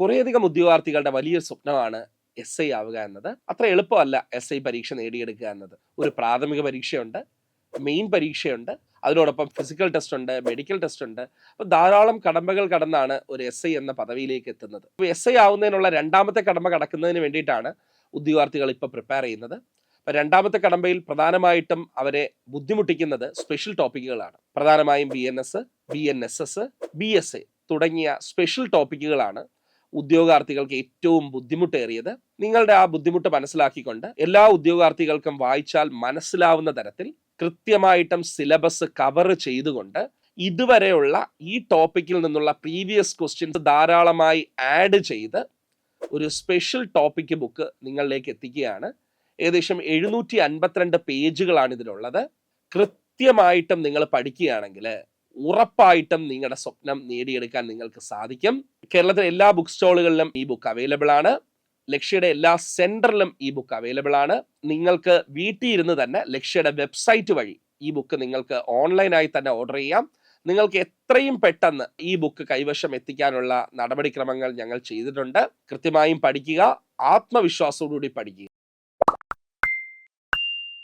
കുറേയധികം ഉദ്യോഗാർത്ഥികളുടെ വലിയൊരു സ്വപ്നമാണ് എസ് ഐ ആവുക എന്നത്. അത്ര എളുപ്പമല്ല എസ് ഐ പരീക്ഷ നേടിയെടുക്കുക എന്നത്. ഒരു പ്രാഥമിക പരീക്ഷയുണ്ട് മെയിൻ പരീക്ഷയുണ്ട് അതിനോടൊപ്പം ഫിസിക്കൽ ടെസ്റ്റ് ഉണ്ട് മെഡിക്കൽ ടെസ്റ്റ് ഉണ്ട്. അപ്പോൾ ധാരാളം കടമ്പകൾ കടന്നാണ് ഒരു എസ് ഐ എന്ന പദവിയിലേക്ക് എത്തുന്നത്. അപ്പോൾ എസ് ഐ ആവുന്നതിനുള്ള രണ്ടാമത്തെ കടമ്പ കടക്കുന്നതിന് വേണ്ടിയിട്ടാണ് ഉദ്യോഗാർത്ഥികൾ ഇപ്പോൾ പ്രിപ്പയർ ചെയ്യുന്നത്. അപ്പോൾ രണ്ടാമത്തെ കടമ്പയിൽ പ്രധാനമായിട്ടും അവരെ ബുദ്ധിമുട്ടിക്കുന്നത് സ്പെഷ്യൽ ടോപ്പിക്കുകളാണ് പ്രധാനമായും B N S B N S S B S A തുടങ്ങിയ സ്പെഷ്യൽ ടോപ്പിക്കുകളാണ് ഉദ്യോഗാർത്ഥികൾക്ക് ഏറ്റവും ബുദ്ധിമുട്ടേറിയത് നിങ്ങളുടെ ആ ബുദ്ധിമുട്ട് മനസ്സിലാക്കിക്കൊണ്ട് എല്ലാ ഉദ്യോഗാർത്ഥികൾക്കും വായിച്ചാൽ മനസ്സിലാവുന്ന തരത്തിൽ കൃത്യമായിട്ടും സിലബസ് കവർ ചെയ്തുകൊണ്ട് ഇതുവരെയുള്ള ഈ ടോപ്പിക്കിൽ നിന്നുള്ള പ്രീവിയസ് ക്വസ്റ്റ്യൻസ് ധാരാളമായി ആഡ് ചെയ്ത് ഒരു സ്പെഷ്യൽ ടോപ്പിക് ബുക്ക് നിങ്ങളിലേക്ക് എത്തിക്കുകയാണ്. ഏകദേശം എഴുന്നൂറ്റി അൻപത്തിരണ്ട് പേജുകളാണ് ഇതിലുള്ളത്. കൃത്യമായിട്ടും നിങ്ങൾ പഠിക്കുകയാണെങ്കിൽ ഉറപ്പായിട്ടും നിങ്ങളുടെ സ്വപ്നം നേടിയെടുക്കാൻ നിങ്ങൾക്ക് സാധിക്കും. കേരളത്തിലെ എല്ലാ ബുക്ക് സ്റ്റോളുകളിലും ഈ ബുക്ക് അവൈലബിൾ ആണ്. ലക്ഷ്യയുടെ എല്ലാ സെന്ററിലും ഈ ബുക്ക് അവൈലബിൾ ആണ്. നിങ്ങൾക്ക് വീട്ടിൽ ഇരുന്ന് തന്നെ ലക്ഷ്യയുടെ വെബ്സൈറ്റ് വഴി ഈ ബുക്ക് നിങ്ങൾക്ക് ഓൺലൈനായി തന്നെ ഓർഡർ ചെയ്യാം. നിങ്ങൾക്ക് എത്രയും പെട്ടെന്ന് ഈ ബുക്ക് കൈവശം എത്തിക്കാനുള്ള നടപടിക്രമങ്ങൾ ഞങ്ങൾ ചെയ്തിട്ടുണ്ട്. കൃത്യമായും പഠിക്കുക ആത്മവിശ്വാസത്തോടുകൂടി പഠിക്കുക.